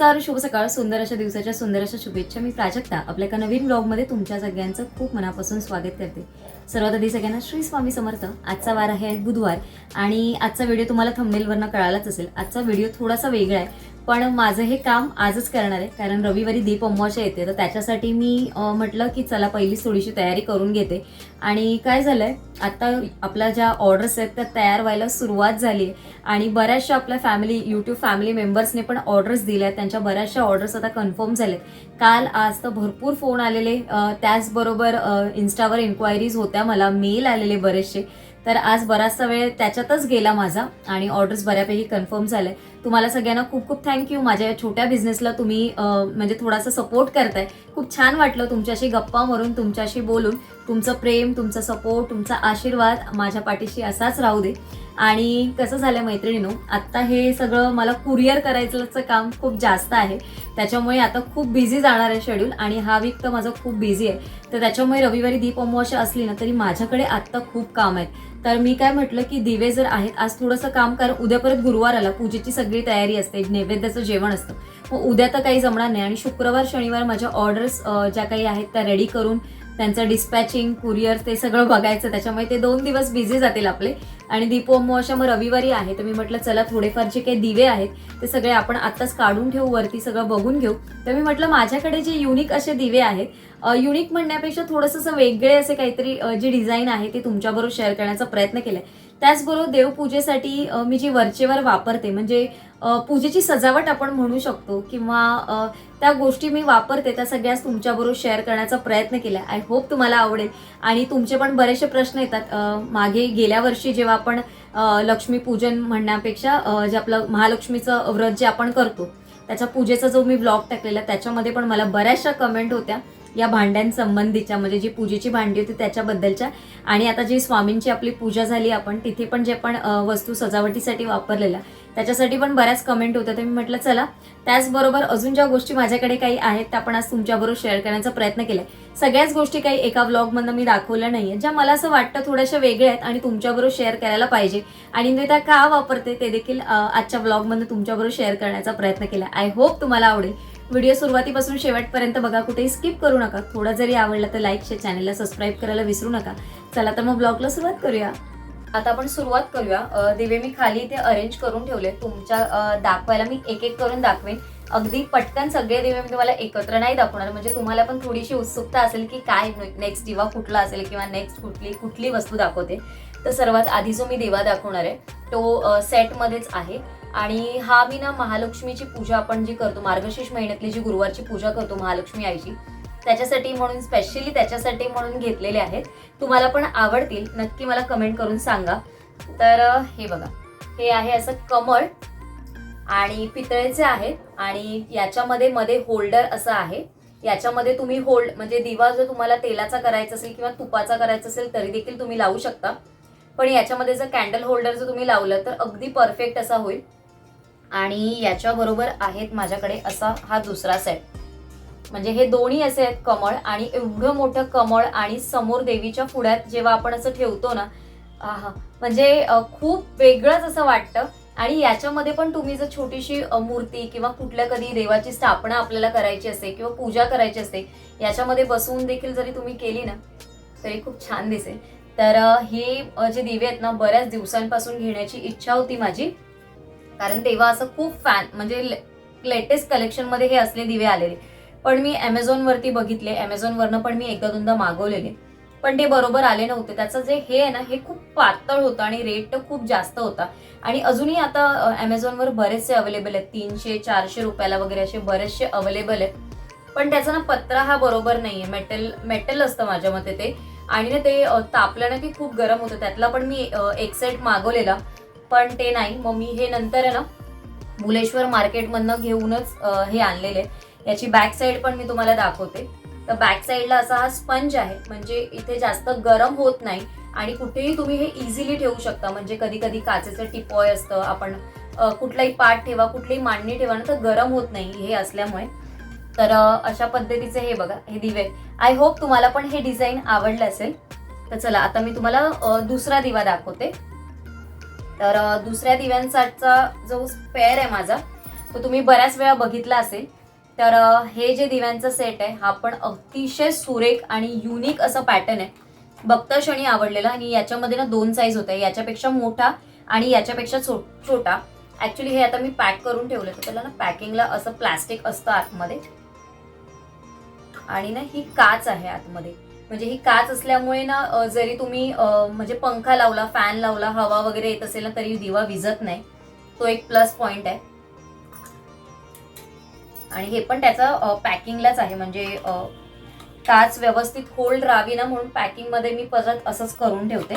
नमस्कार शुभ सकाळ. सुंदर अशा दिवसाच्या सुंदर अशा शुभेच्छा. मी प्राजक्ता. आपल्या एका नवीन ब्लॉगमध्ये तुमच्या सगळ्यांचं खूप मनापासून स्वागत करते. सर्वात आधी सगळ्यांना श्री स्वामी समर्थ. आजचा वार आहे बुधवार आणि आजचा व्हिडिओ तुम्हाला थंबनेलवरनं कळालाच असेल. आजचा व्हिडिओ थोडासा वेगळा आहे. पण माझं हे काम आजच करणार आहे. कारण रविवारी दीप अमावस्या येते तर त्याच्यासाठी मी म्हटलं की चला पहिलीच थोडीशी तयारी करून घेते. आणि काय झालं आहे आत्ता आपल्या ज्या ऑर्डर्स आहेत त्या तयार व्हायला सुरुवात झाली आहे. आणि बऱ्याचशा आपल्या फॅमिली यूट्यूब फॅमिली मेंबर्सने पण ऑर्डर्स दिल्या आहेत. त्यांच्या बऱ्याचशा ऑर्डर्स आता कन्फर्म झालेत. काल आज तर भरपूर फोन आलेले. त्याचबरोबर इन्स्टावर इन्क्वायरीज होत्या मला. मेल आलेले बरेचसे. तर आज बराचसा वेळ त्याच्यातच गेला माझा आणि ऑर्डर्स बऱ्यापैकी कन्फर्म झाले. तुम्हाला सगळ्यांना खूप खूप थँक्यू माझ्या या छोट्या बिझनेसला तुम्ही म्हणजे थोडासा सपोर्ट करताय. खूप छान वाटलं तुमच्याशी गप्पा मारून तुमच्याशी बोलून. तुमचं प्रेम तुमचा सपोर्ट तुमचा आशीर्वाद माझ्या पाठीशी असाच राहू दे. आणि कसं झालं मैत्रिणीनो आत्ता हे सगळं मला कुरिअर करायचं काम खूप जास्त आहे. त्याच्यामुळे आता खूप बिझी जाणार आहे शेड्यूल आणि हा वीक तर माझा खूप बिझी आहे. तर त्याच्यामुळे रविवारी दीप अमावस्या असली ना तरी माझ्याकडे आत्ता खूप काम आहेत. तर मी काय म्हटलं की दिवे जर आहेत आज थोडंसं काम कर उद्या परत गुरुवार आला पूजेची सगळी तयारी असते नैवेद्याचं जेवण असतं. मग उद्या तर काही जमणार नाही आणि शुक्रवार शनिवार माझ्या ऑर्डर्स ज्या काही आहेत त्या रेडी करून त्यांचं डिस्पॅचिंग कुरिअर ते सगळं बघायचं. त्याच्यामुळे ते दोन दिवस बिझी जातील आपले. आणि दीपो मग रविवारी आहे. तर मी म्हटलं चला थोडेफार जे काही दिवे आहेत. ते सगळे आपण आत्ताच काढून ठेवू वरती सगळं बघून घेऊ. तर मी म्हटलं माझ्याकडे जे युनिक असे दिवे आहेत युनिक म्हणण्यापेक्षा थोडंसं असं वेगळे असे काहीतरी जे डिझाईन आहे ते तुमच्याबरोबर शेअर करण्याचा प्रयत्न केलाय. त्याचबरोबर देवपूजेसाठी मी जी वरचेवर वापरते म्हणजे पूजेची सजावट आपण म्हणू शकतो किंवा त्या गोष्टी मी वापरते त्या सगळ्याच तुमच्याबरोबर शेअर करण्याचा प्रयत्न केला आय होप तुम्हाला आवडेल. आणि तुमचे पण बरेचसे प्रश्न येतात. मागे गेल्या वर्षी जेव्हा आपण लक्ष्मी पूजन म्हणण्यापेक्षा जे आपलं महालक्ष्मीचं व्रत जे आपण करतो त्याच्या पूजेचा जो मी ब्लॉग टाकलेला त्याच्यामध्ये पण मला बऱ्याचशा कमेंट होत्या. या भांड्यांसंबंधीच्या म्हणजे जी पूजेची भांडी होती त्याच्याबद्दलच्या. आणि आता जी स्वामींची आपली पूजा झाली आपण तिथे पण जे पण वस्तू सजावटीसाठी वापरलेल्या त्याच्यासाठी पण बऱ्याच कमेंट होत्या. तर मी म्हटलं चला त्याचबरोबर अजून ज्या गोष्टी माझ्याकडे काही आहेत त्या पण आज तुमच्याबरोबर शेअर करण्याचा प्रयत्न केलाय. सगळ्याच गोष्टी काही एका ब्लॉगमधनं मी दाखवल्या नाहीये ज्या मला असं वाटतं थोड्याशा वेगळ्या आहेत आणि तुमच्याबरोबर शेअर करायला पाहिजे. आणि मी त्या का वापरते ते देखील आजच्या ब्लॉगमधनं तुमच्याबरोबर शेअर करण्याचा प्रयत्न केला आय होप तुम्हाला आवडेल. व्हिडिओ सुरुवातीपासून शेवटपर्यंत बघा कुठेही स्किप करू नका. थोडा जरी आवडला तर लाईक शेअर चॅनलला सबस्क्राईब करायला विसरू नका. चला तर मग ब्लॉगला सुरुवात करूया. आता आपण सुरुवात करूया. दिवे मी खाली ते अरेंज करून ठेवले तुमच्या दाखवायला मी एक एक करून दाखवेन. अगदी पटकन सगळे दिवे मी तुम्हाला एकत्र नाही दाखवणार. म्हणजे तुम्हाला पण थोडीशी उत्सुकता असेल की काय नेक्स्ट दिवा कुठला असेल किंवा नेक्स्ट कुठली कुठली वस्तू दाखवते. तर सर्वात आधी जो मी दिवा दाखवणार आहे तो सेटमध्येच आहे. आणि हा मी ना महालक्ष्मीची पूजा आपण जी करतो मार्गशीर्ष महिन्यातली जी गुरुवारची पूजा करतो महालक्ष्मी आईची त्याच्यासाठी म्हणून स्पेशली त्याच्यासाठी म्हणून घेतलेले आहेत. तुम्हाला पण आवडतील नक्की मला कमेंट करून सांगा. तर हे बघा. हे आहे असं कमळ आणि पितळेचे आहेत आणि याच्यामध्ये मध्ये होल्डर असं आहे. याच्यामध्ये तुम्ही होल्ड म्हणजे दिवा जर तुम्हाला तेलाचा करायचा असेल किंवा तुपाचा करायचा असेल तरी देखील तुम्ही लावू शकता. पण याच्यामध्ये जर कॅन्डल होल्डर जर तुम्ही लावलं तर अगदी परफेक्ट असा होईल. आणि याच्याबरोबर आहेत माझ्याकडे असा हा दुसरा सेट म्हणजे हे दोन्ही असे आहेत कमळ आणि एवढं मोठं कमळ आणि समोर देवीच्या पुढ्यात जेव्हा आपण असं ठेवतो ना म्हणजे खूप वेगळंच असं वाटतं. आणि याच्यामध्ये पण तुम्ही जर छोटीशी मूर्ती किंवा कुठल्या कधी देवाची स्थापना आपल्याला करायची असते किंवा पूजा करायची असते याच्यामध्ये बसवून देखील जरी तुम्ही केली ना तरी खूप छान दिसेल. तर हे जे दिवे आहेत ना बऱ्याच दिवसांपासून घेण्याची इच्छा होती माझी. कारण तेव्हा असं खूप फॅन म्हणजे लेटेस्ट कलेक्शनमध्ये हे असले दिवे आलेले. पण मी ॲमेझॉनवरती बघितले. ॲमेझॉनवरनं पण मी एकदा दोनदा मागवलेले. पण ते बरोबर आले नव्हते. त्याचं जे हे आहे ना हे खूप पातळ होतं आणि रेट तर खूप जास्त होता. आणि अजूनही आता ॲमेझॉनवर बरेचसे अवेलेबल आहेत. तीनशे चारशे रुपयाला वगैरे असे बरेचसे अवेलेबल आहेत. पण त्याचा ना पत्रा हा बरोबर नाहीये. मेटल मेटल असतं माझ्या मते ते. आणि ना ते तापलं ना की खूप गरम होतं. त्यातला पण मी एक सेट मागवलेला. पण ते नाही. मग मी हे नंतर आहे ना मुलेश्वर मार्केटमधनं घेऊनच हे आणलेले. याची बॅक साईड पण मी तुम्हाला दाखवते. तर बॅक साईडला असा हा स्पंज आहे. म्हणजे इथे जास्त गरम होत नाही आणि कुठेही तुम्ही हे इझिली ठेवू शकता. म्हणजे कधी कधी काचेचं टिपॉय असतं आपण कुठलाही पाठ ठेवा कुठलीही मांडणी ठेवा ना तर गरम होत नाही हे असल्यामुळे. तर अशा पद्धतीचे हे बघा हे दिवे. आय होप तुम्हाला पण हे डिझाईन आवडलं असेल. तर चला आता मी तुम्हाला दुसरा दिवा दाखवते. तर दुसऱ्या दिव्यांसाठीचा जो पेअर आहे माझा तो तुम्ही बऱ्याच वेळा बघितला असेल. तर हे जे दिव्यांचा सेट आहे हा पण अतिशय सुरेख आणि युनिक असं पॅटर्न आहे. बघता क्षणी आवडलेला आणि याच्यामध्ये ना दोन साईज होत्या याच्यापेक्षा मोठा आणि याच्यापेक्षा छो- छोटा. ॲक्च्युली हे आता मी पॅक करून ठेवलं तर त्याला ना पॅकिंगला असं प्लास्टिक असतं आतमध्ये. आणि ना ही काच आहे आतमध्ये. म्हणजे ही काच असल्यामुळे ना जरी तुम्ही म्हणजे पंखा लावला फॅन लावला हवा वगैरे येत असेल ना तरी दिवा विझत नाही. तो एक प्लस पॉइंट आहे. आणि हे पण त्याचा पॅकिंगलाच आहे. म्हणजे काच व्यवस्थित होल्ड राहावी ना म्हणून पॅकिंगमध्ये मी परत असंच करून ठेवते.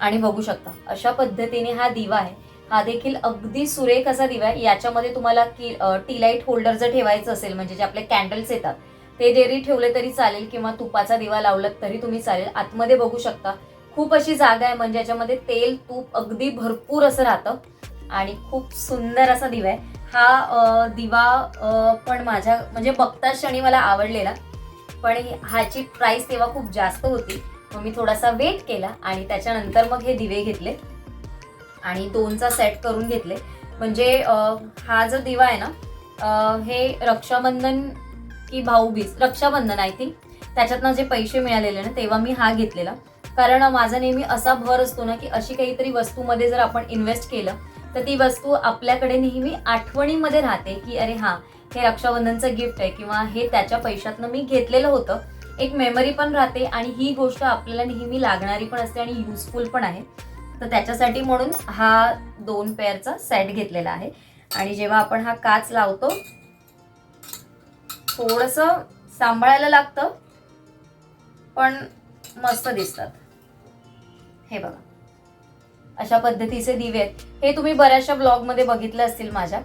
आणि बघू शकता अशा पद्धतीने हा दिवा आहे. हा देखील अगदी सुरेख असा दिवा आहे. याच्यामध्ये तुम्हाला की टी लाइट होल्डर जर ठेवायचं असेल म्हणजे जे आपले कॅन्डल्स येतात ते जरी ठेवले तरी चालेल किंवा तुपाचा दिवा लावलं तरी तुम्ही चालेल. आतमध्ये बघू शकता. खूप अशी जागा आहे म्हणजे याच्यामध्ये तेल तूप अगदी भरपूर असं राहतं. आणि खूप सुंदर असा दिवा आहे. हा दिवा पण माझ्या म्हणजे बघता क्षणी मला आवडलेला. पण ह्याची प्राइस तेव्हा खूप जास्त होती. मग मी थोडासा वेट केला आणि त्याच्यानंतर मग हे दिवे घेतले. आणि दोनचा सेट करून घेतले. म्हणजे हा जो दिवा आहे ना हे रक्षाबंधन की भाऊबीज रक्षाबंधन आय थिंक त्याच्यातनं जे पैसे मिळालेले ना तेव्हा मी हा घेतलेला. कारण माझा नेहमी असा भर असतो ना की अशी काहीतरी वस्तूमध्ये जर आपण इन्व्हेस्ट केलं तर ती वस्तू आपल्याकडे नेहमी आठवणीमध्ये राहते की अरे हा हे रक्षाबंधनचं गिफ्ट आहे किंवा हे त्याच्या पैशातनं मी घेतलेलं होतं. एक मेमरी पण राहते आणि ही गोष्ट आपल्याला नेहमी लागणारी पण असते आणि युजफुल पण आहे. तर त्याच्यासाठी म्हणून हा दोन पेअरचा सेट घेतलेला आहे. आणि जेव्हा आपण हा काच लावतो थोडस सांभाळायला लागतं पण मस्त दिसतात. हे बघा. अशा पद्धतीचे दिवे आहेत. हे तुम्ही बऱ्याचशा ब्लॉगमध्ये बघितले असतील माझ्या.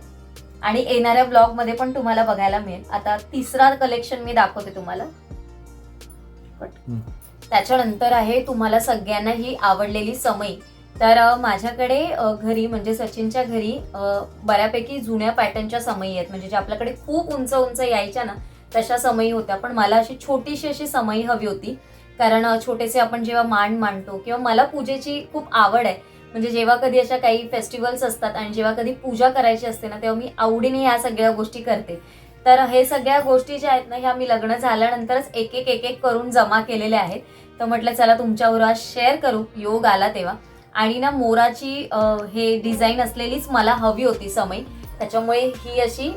आणि येणाऱ्या ब्लॉगमध्ये पण तुम्हाला बघायला मिळेल. आता तिसरा कलेक्शन मी दाखवते तुम्हाला. त्याच्यानंतर आहे तुम्हाला सगळ्यांना ही आवडलेली समई. तर माझ्याकडे घरी म्हणजे सचिनच्या घरी बऱ्यापैकी जुन्या पॅटर्नच्या समई आहेत. म्हणजे ज्या आपल्याकडे खूप उंच उंच यायच्या ना तशा समयी होत्या. पण मला अशी छोटीशी अशी समई हवी होती. कारण छोटेसे आपण जेव्हा मांड मांडतो किंवा मला पूजेची खूप आवड आहे. म्हणजे जेव्हा कधी अशा काही फेस्टिवल्स असतात आणि जेव्हा कधी पूजा करायची असते ना तेव्हा मी आवडीने या सगळ्या गोष्टी करते. तर हे सगळ्या गोष्टी ज्या आहेत ना ह्या मी लग्न झाल्यानंतरच एक एक एक एक करून जमा केलेल्या आहेत. तर म्हटलं चला तुमच्यावर आज शेअर करू. योग आला तेव्हा. आणि ना मोराची हे डिझाईन असलेलीच मला हवी होती समई. त्याच्यामुळे ही अशी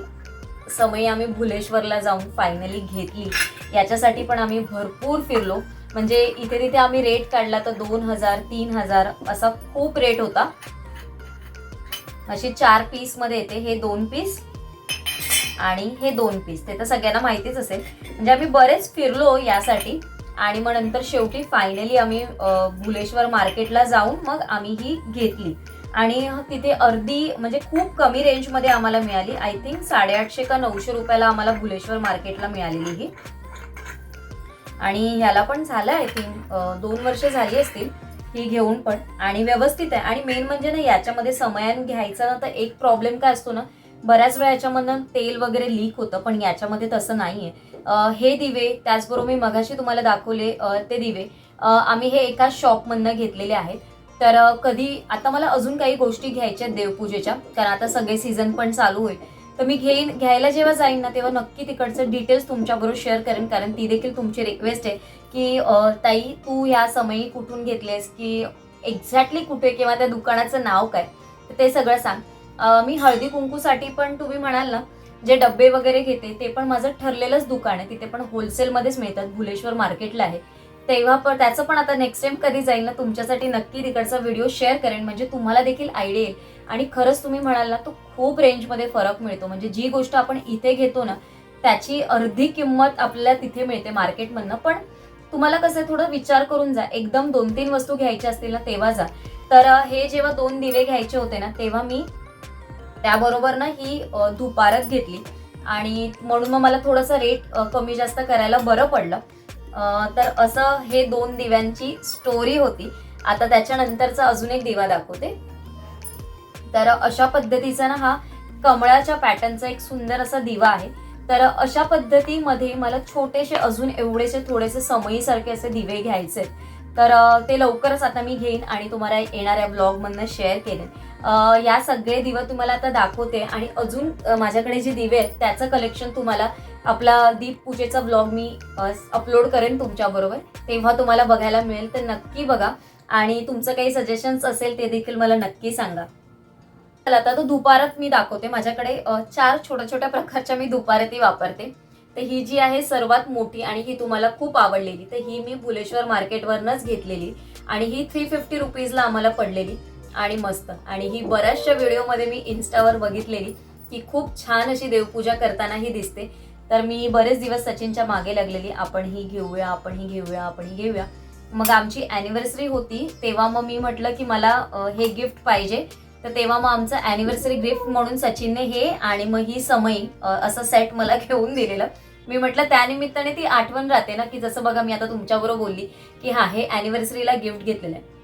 समई आम्ही भुलेश्वरला जाऊन फायनली घेतली. याच्यासाठी पण आम्ही भरपूर फिरलो. म्हणजे इथे तिथे आम्ही रेट काढला तर दोन हजार तीन हजार असा खूप रेट होता. अशी चार पीसमध्ये येते. हे दोन पीस आणि हे दोन पीस ते तर सगळ्यांना माहितीच असेल. म्हणजे आम्ही बरेच फिरलो यासाठी. आणि मग नंतर शेवटी फायनली आम्ही भुलेश्वर मार्केटला जाऊन मग आम्ही ही घेतली. आणि तिथे अर्धी म्हणजे खूप कमी रेंजमध्ये आम्हाला मिळाली. आय थिंक साडेआठशे का नऊशे रुपयाला आम्हाला भुलेश्वर मार्केटला मिळालेली ही. आणि ह्याला पण झालं आय थिंक दोन वर्ष झाली असतील ही घेऊन पण. आणि व्यवस्थित आहे. आणि मेन म्हणजे ना याच्यामध्ये समयान घ्यायचा ना तर एक प्रॉब्लेम काय असतो ना बऱ्याच वेळा याच्यामधनं तेल वगैरे लीक होतं पण याच्यामध्ये तसं नाहीये. आहे हे दिवे त्याचबरोबर मी मगाशी तुम्हाला दाखवले ते दिवे आम्ही हे एका शॉपमधनं घेतलेले आहेत. तर कधी आता मला अजून काही गोष्टी घ्यायच्या आहेत देवपूजेच्या कारण आता सगळे सीझन पण चालू होईल. तर मी घेईन घ्यायला जेव्हा जाईन ना तेव्हा नक्की तिकडचं डिटेल्स तुमच्याबरोबर शेअर करेन कारण ती देखील तुमची रिक्वेस्ट आहे की ताई तू ह्या समयी कुठून घेतलेस की एक्झॅक्टली कुठे किंवा त्या दुकानाचं नाव काय? तर ते सगळं सांग. मी हळदी कुंकूसाठी पण तुम्ही म्हणाल ना जे डब्बे वगैरे घेते ते पण माझं ठरलेलंच दुकान आहे. तिथे पण होलसेलमध्येच मिळतात भुलेश्वर मार्केटला आहे. तेव्हा पण त्याचं पण आता नेक्स्ट टाइम कधी जाईल ना तुमच्यासाठी नक्की तिकडचा व्हिडिओ शेअर करेन. म्हणजे तुम्हाला देखील आयडिया येईल. आणि खरंच तुम्ही म्हणाल ना तो खूप रेंजमध्ये फरक मिळतो. म्हणजे जी गोष्ट आपण इथे घेतो ना त्याची अर्धी किंमत आपल्याला तिथे मिळते मार्केटमधनं पण तुम्हाला कसं आहे, थोडं विचार करून जा. एकदम दोन तीन वस्तू घ्यायच्या असतील ना तेव्हा जा. तर हे जेव्हा दोन दिवे घ्यायचे होते ना तेव्हा मी त्याबरोबर ना ही दुपारच घेतली. आणि म्हणून मग मला थोडंसं रेट कमी जास्त करायला बरं पडलं. तर असं हे दोन दिव्यांची स्टोरी होती. आता त्याच्यानंतरचा अजून एक दिवा दाखवते. तर अशा पद्धतीचा ना हा कमळाच्या पॅटर्नचा एक सुंदर असा दिवा आहे. तर अशा पद्धतीमध्ये मला छोटेसे अजून एवढेसे थोडेसे समयीसारखे असे दिवे घ्यायचे तर ते लवकरच आता मी घेईन आणि तुम्हाला येणाऱ्या ब्लॉगमधनं शेअर केले या सगळे दिवे तुम्हाला आता दाखवते. आणि अजून माझ्याकडे जे दिवे आहेत त्याचं कलेक्शन तुम्हाला आपला दीप पूजेचा ब्लॉग मी अपलोड करेन तुमच्याबरोबर. तेव्हा तुम्हाला बघायला मिळेल तर नक्की बघा. आणि तुमचं काही सजेशन्स असेल ते देखील मला नक्की सांगा. चला आता तो दुपारात मी दाखवते. माझ्याकडे चार छोट्या छोट्या प्रकारच्या मी दुपारती वापरते. तर ही जी आहे सर्वात मोठी आणि ही तुम्हाला खूप आवडलेली. तर ही मी भुलेश्वर मार्केटवरनच घेतलेली. आणि ही थ्री फिफ्टी रुपीजला आम्हाला पडलेली. आणि मस्त. आणि ही बऱ्याचशा व्हिडिओमध्ये मी इन्स्टावर बघितलेली की खूप छान अशी देवपूजा करताना ही दिसते. तर मी बरेच दिवस सचिनच्या मागे लागलेली. आपण ही घेऊया आपण ही घेऊया आपण ही घेऊया. मग आमची अॅनिव्हर्सरी होती तेव्हा मग मी म्हटलं की मला हे गिफ्ट पाहिजे. तर तेव्हा मग आमचं अॅनिव्हर्सरी गिफ्ट म्हणून सचिनने हे आणि मग ही समयी असं सेट मला घेऊन दिलेलं. मी म्हटलं त्यानिमित्ताने ती आठवण राहते ना की जसं बघा मी आता तुमच्याबरोबर बोलली की हा हे अॅनिव्हर्सरीला गिफ्ट घेतलेलं आहे.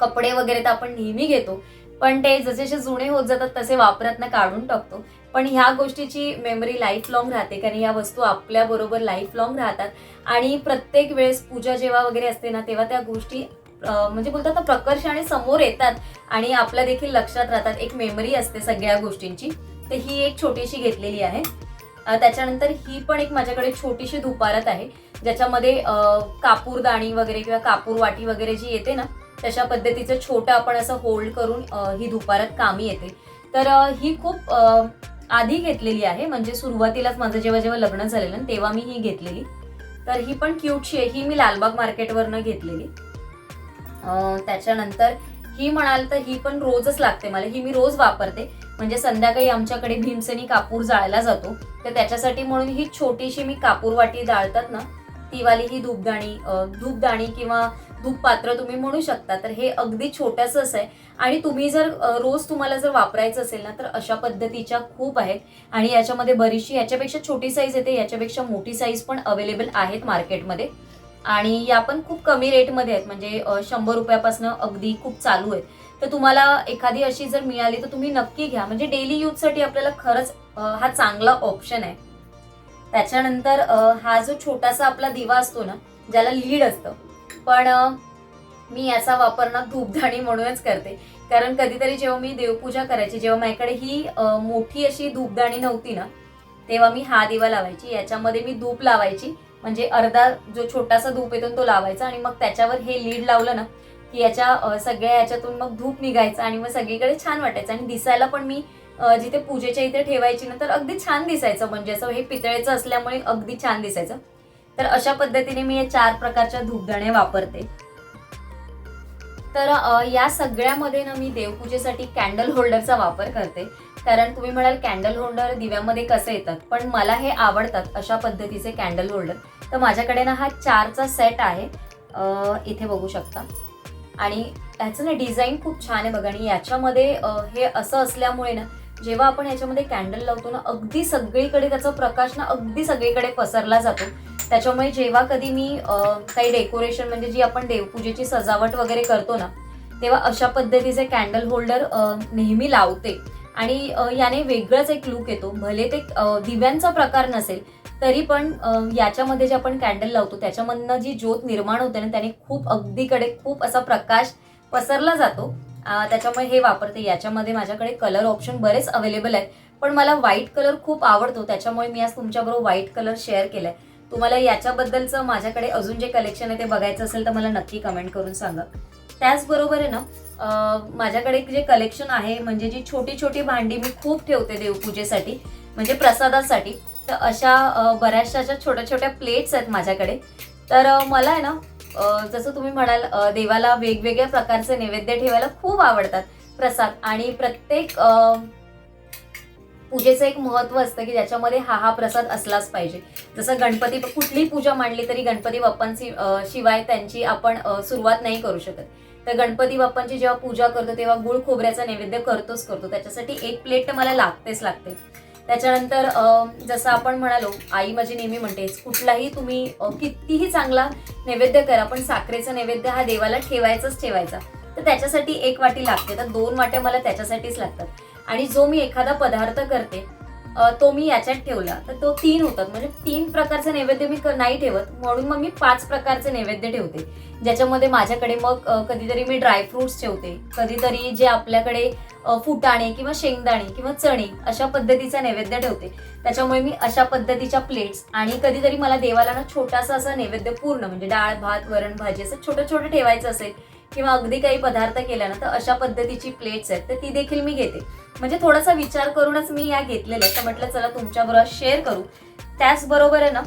कपडे वगैरे तर आपण नेहमी घेतो पण ते जसे जसे जुने होत जातात तसे वापरात काढून टाकतो. पण ह्या गोष्टीची मेमरी लाईफ लॉंग राहते कारण या वस्तू आपल्या बरोबर लाईफ लॉंग राहतात. आणि प्रत्येक वेळेस पूजा जेव्हा वगैरे असते ना तेव्हा त्या गोष्टी म्हणजे बोलतात ना प्रकर्षाने समोर येतात आणि आपल्या देखील लक्षात राहतात. एक मेमरी असते सगळ्या गोष्टींची. तर ही एक छोटीशी घेतलेली आहे. त्याच्यानंतर ही पण एक माझ्याकडे छोटीशी दुपारत आहे ज्याच्यामध्ये कापूरदाणी वगैरे किंवा कापूर वाटी वगैरे जी येते ना तशा पद्धतीचं छोटं आपण असं होल्ड करून ही दुपारत कामी येते. तर ही खूप आधी घेतलेली आहे. म्हणजे सुरुवातीलाच माझं जेव्हा जेव्हा लग्न झालेलं ना, तेव्हा मी ही घेतलेली. तर ही पण क्यूटशी आहे. ही मी लालबाग मार्केटवरनं घेतलेली. त्याच्यानंतर ही म्हणाल तर ही पण रोजच लागते मला. ही मी रोज वापरते. म्हणजे संध्याकाळी आमच्याकडे भीमसेनी कापूर जाळला जातो. तर त्याच्यासाठी म्हणून ही छोटीशी मी कापूर वाटी जाळतात ना ती वाली ही धूपदाणी धूपदाणी किंवा धूप पात्र तुम्ही म्हणू शकता. तर हे अगदी छोटंसंच आहे. आणि तुम्ही जर रोज तुम्हाला जर वापरायचं असेल ना तर अशा पद्धतीच्या खूप आहेत. आणि याच्यामध्ये बरीचशी याच्यापेक्षा छोटी साईज येते याच्यापेक्षा मोठी साईज पण अवेलेबल आहेत मार्केटमध्ये आणि या पण खूप कमी रेटमध्ये आहेत. म्हणजे शंभर रुपयापासून अगदी खूप चालू आहेत. तर तुम्हाला एखादी अशी जर मिळाली तर तुम्ही नक्की घ्या. म्हणजे डेली यूजसाठी आपल्याला खरंच हा चांगला ऑप्शन आहे. त्याच्यानंतर हा जो छोटासा आपला दिवा असतो ना ज्याला लीड असतं. पण मी याचा वापर ना धूपदाणी म्हणूनच करते. कारण कधीतरी जेव्हा मी देवपूजा करायची जेव्हा माझ्याकडे ही मोठी अशी धूपदाणी नव्हती ना तेव्हा मी हा दिवा लावायची. याच्यामध्ये मी धूप लावायची. म्हणजे अर्धा जो छोटासा धूप येतो तो लावायचा आणि मग त्याच्यावर हे लीड लावलं ना की याच्या सगळ्या याच्यातून मग धूप निघायचं आणि मग सगळीकडे छान वाटायचं. आणि दिसायला पण मी जिथे पूजेच्या इथे ठेवायची ना तर अगदी छान दिसायचं. म्हणजे असं हे पितळेचं असल्यामुळे अगदी छान दिसायचं. तर अशा पद्धतीने मी या चार प्रकारच्या धूपधणे वापरते. तर या सगळ्यामध्ये ना मी देवपूजेसाठी कॅन्डल होल्डरचा वापर करते. कारण तुम्ही म्हणाल कॅन्डल होल्डर दिव्यामध्ये कसे येतात? पण मला हे आवडतात अशा पद्धतीचे कॅन्डल होल्डर तर माझ्याकडे ना हा चारचा सेट आहे. इथे बघू शकता. आणि ह्याचं ना डिझाईन खूप छान आहे बघा. आणि याच्यामध्ये हे असं असल्यामुळे ना जेव्हा आपण याच्यामध्ये कॅन्डल लावतो ना अगदी सगळीकडे त्याचा प्रकाश ना अगदी सगळीकडे पसरला जातो. त्याच्यामुळे जेव्हा कधी मी काही डेकोरेशन म्हणजे जी आपण देवपूजेची सजावट वगैरे करतो ना तेव्हा अशा पद्धतीचे कॅन्डल होल्डर नेहमी लावते. आणि याने वेगळाच एक लुक येतो. भले ते दिव्यांचा प्रकार नसेल तरी पण याच्यामध्ये जे आपण कॅन्डल लावतो त्याच्यामधनं जी ज्योत निर्माण होते ना त्याने खूप अगदीकडे खूप असा प्रकाश पसरला जातो. त्याच्यामुळे हे वापरते. याच्यामध्ये माझ्याकडे कलर ऑप्शन बरेच अवेलेबल आहेत. पण मला व्हाईट कलर खूप आवडतो. त्याच्यामुळे मी आज तुमच्याबरोबर व्हाईट कलर शेअर केलाय. तुम्हाला याच्याबद्दलचं माझ्याकडे अजून जे कलेक्शन आहे ते बघायचं असेल तर मला नक्की कमेंट करून सांगा. त्याचबरोबर आहे ना माझ्याकडे जे कलेक्शन आहे म्हणजे जी छोटी छोटी भांडी मी खूप ठेवते देवपूजेसाठी म्हणजे प्रसादासाठी तर अशा बऱ्याचशा अशा छोट्या छोट्या प्लेट्स आहेत माझ्याकडे तर मला आहे ना जसं तुम्ही म्हणाल देवाला वेगवेगळ्या प्रकारचे नैवेद्य ठेवायला खूप आवडतात प्रसाद. आणि प्रत्येक पूजेचं एक महत्त्व असतं की ज्याच्यामध्ये हा हा प्रसाद असलाच पाहिजे. जसं गणपती कुठलीही पूजा मांडली तरी गणपती बाप्पांची शिवाय त्यांची आपण सुरुवात नाही करू शकत. तर गणपती बाप्पांची जेव्हा पूजा करतो तेव्हा गुळ खोबऱ्याचा नैवेद्य करतोच करतो. त्याच्यासाठी एक प्लेट तर मला लागतेच लागते. त्याच्यानंतर जसं आपण म्हणालो आई माझी नेहमी म्हणते कुठलाही तुम्ही कितीही चांगला नैवेद्य करा पण साखरेचा नैवेद्य हा देवाला ठेवायचाच ठेवायचा. तर त्याच्यासाठी एक वाटी लागते. तर दोन वाट्या मला त्याच्यासाठीच लागतात. आणि जो मी एखादा पदार्थ करते तो मी याच्यात ठेवला. तर तो तीन होतात. म्हणजे तीन प्रकारचे नैवेद्य मी नाही ठेवत. म्हणून मग मी पाच प्रकारचे नैवेद्य ठेवते. ज्याच्यामध्ये माझ्याकडे मग कधीतरी मी ड्रायफ्रुट्स ठेवते. कधीतरी जे आपल्याकडे फुटाणे किंवा शेंगदाणे किंवा चणे अशा पद्धतीचा नैवेद्य ठेवते. त्याच्यामुळे मी अशा पद्धतीच्या प्लेट्स आणि कधीतरी मला देवाला ना छोटासा असा नैवेद्य पूर्ण म्हणजे डाळ भात वरण भाजी असं छोटं छोटं ठेवायचं असेल किंवा अगदी काही पदार्थ केला ना तर अशा पद्धतीची प्लेट्स आहेत तर ती देखील मी घेते. म्हणजे थोडासा विचार करूनच मी या घेतलेल्या तर म्हटलं चला तुमच्याबरोबर शेअर करू. त्याचबरोबर आहे ना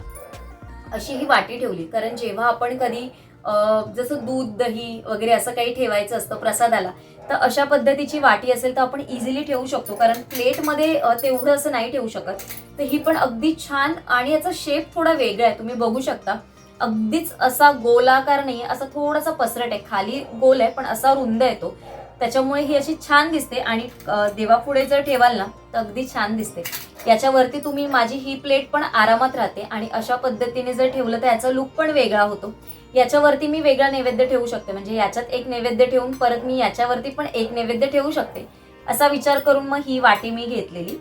अशी ही वाटी ठेवली कारण जेव्हा आपण कधी जसं दूध दही वगैरे असं काही ठेवायचं असतं प्रसादाला तर अशा पद्धतीची वाटी असेल तर आपण इझिली ठेवू शकतो कारण प्लेटमध्ये तेवढं असं नाही ठेवू शकत. तर ही पण अगदी छान आणि याचा शेप थोडा वेगळा आहे तुम्ही बघू शकता. अगदीच असा गोलाकार नाही असा थोडासा पसरट आहे. खाली गोल आहे पण असा रुंद येतो त्याच्यामुळे ही अशी छान दिसते आणि देवापुढे जर ठेवाल ना तर अगदी छान दिसते. याच्यावरती तुम्ही माझी ही प्लेट पण आरामात राहते आणि अशा पद्धतीने जर ठेवलं तर याचा लुक पण वेगळा होतो. याच्यावरती मी वेगळा नैवेद्य ठेवू शकते. म्हणजे याच्यात एक नैवेद्य ठेवून परत मी याच्यावरती पण एक नैवेद्य ठेवू शकते. असा विचार करून मग ही वाटी मी घेतलेली.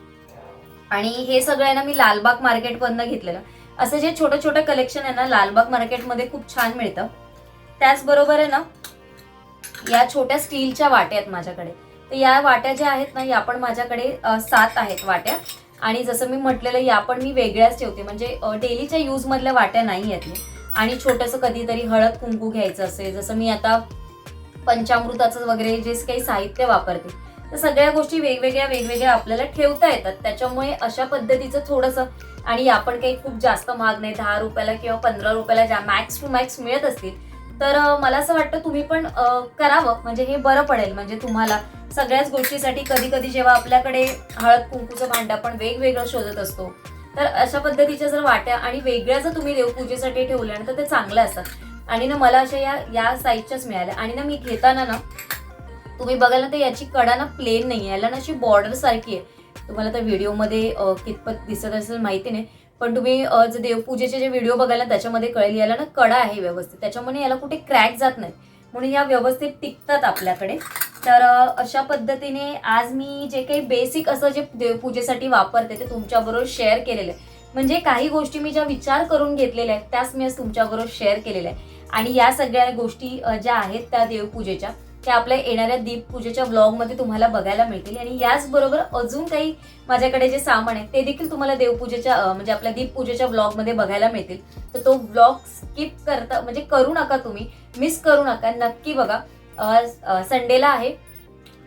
आणि हे सगळं आहे ना मी लालबाग मार्केटमधनं घेतलेलं. असं जे छोटं छोटं कलेक्शन आहे ना लालबाग मार्केटमध्ये खूप छान मिळतं. त्याचबरोबर आहे ना या छोट्या स्टीलच्या वाट्या आहेत माझ्याकडे. तर या वाट्या ज्या आहेत ना या पण माझ्याकडे सात आहेत वाट्या. आणि जसं मी म्हटलेलं या पण मी वेगळ्याच ठेवते. म्हणजे डेलीच्या यूज मधल्या वाट्या नाही आहेत मी. आणि छोटंसं कधीतरी हळद कुंकू घ्यायचं असेल जसं मी आता पंचामृताचं वगैरे जे काही साहित्य वापरते तर सगळ्या गोष्टी वेगवेगळ्या वेगवेगळ्या आपल्याला ठेवता येतात. त्याच्यामुळे अशा पद्धतीचं थोडंसं आणि आपण काही खूप जास्त महाग नाही दहा रुपयाला किंवा पंधरा रुपयाला ज्या मॅक्स टू मॅक्स मिळत असतील तर मला असं वाटतं तुम्ही पण करावं. म्हणजे हे बरं पडेल. म्हणजे तुम्हाला सगळ्याच गोष्टीसाठी कधी कधी जेव्हा आपल्याकडे हळद कुंकूचं भांड आपण वेगवेगळं शोधत असतो तर अशा पद्धतीच्या जर वाट्या आणि वेगळ्या जर तुम्ही देवपूजेसाठी ठेवल्या ना तर ते चांगलं असतात आणि ना मला अशा या या साईजच्याच मिळाल्या. आणि ना मी घेताना ना तुम्ही बघाल ना तर याची कडा ना प्लेन नाही आहे याला ना अशी बॉर्डर सारखी आहे. तुम्हाला तर व्हिडिओमध्ये कितपत दिसत असेल माहिती नाही. पण तुम्ही जे देवपूजेचे जे व्हिडिओ बघाल ना त्याच्यामध्ये कळेल याला ना कडा आहे व्यवस्थित. त्याच्यामुळे याला कुठे क्रॅक जात नाही. म्हणून या व्यवस्थित टिकतात आपल्याकडे. तर अशा पद्धतीने आज मी जे काही बेसिक असं जे देवपूजेसाठी वापरते ते तुमच्याबरोबर शेअर केलेलं आहे. म्हणजे काही गोष्टी मी ज्या विचार करून घेतलेल्या आहेत त्याच मी आज तुमच्याबरोबर शेअर केलेल्या आहे आणि या सगळ्या गोष्टी ज्या आहेत त्या देवपूजेच्या त्या आपल्या येणाऱ्या दीपपूजेच्या ब्लॉगमध्ये तुम्हाला बघायला मिळतील. आणि याचबरोबर अजून काही माझ्याकडे जे सामान आहे ते देखील तुम्हाला देवपूजेच्या म्हणजे आपल्या दीपपूजेच्या ब्लॉगमध्ये बघायला मिळतील. तर तो ब्लॉग स्किप करता म्हणजे करू नका तुम्ही मिस करू नका नक्की बघा. संडेला आहे.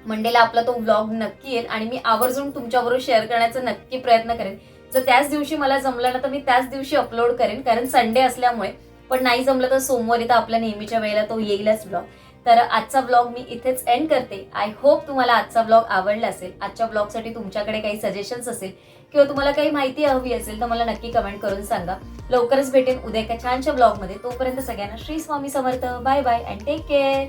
मंडेला आपला तो ब्लॉग नक्की येईल आणि मी आवर्जून तुमच्याबरोबर शेअर करण्याचा नक्की प्रयत्न करेन. जर त्याच दिवशी मला जमलं ना तर मी त्याच दिवशी अपलोड करेन कारण संडे असल्यामुळे. पण नाही जमलं तर सोमवारी तर आपल्या नेहमीच्या वेळेला तो येईलच ब्लॉग तर आजचा ब्लॉग मी इथेच एंड करते. आय होप तुम्हाला आजचा ब्लॉग आवडला असेल. आजच्या ब्लॉगसाठी तुमच्याकडे काही सजेशन्स असेल किंवा तुम्हाला काही माहिती हवी असेल तर मला नक्की कमेंट करून सांगा. लवकरच भेटेन उद्या एका छानशा ब्लॉगमध्ये तोपर्यंत सगळ्यांना Shri Swami Samarth. Bye bye and take care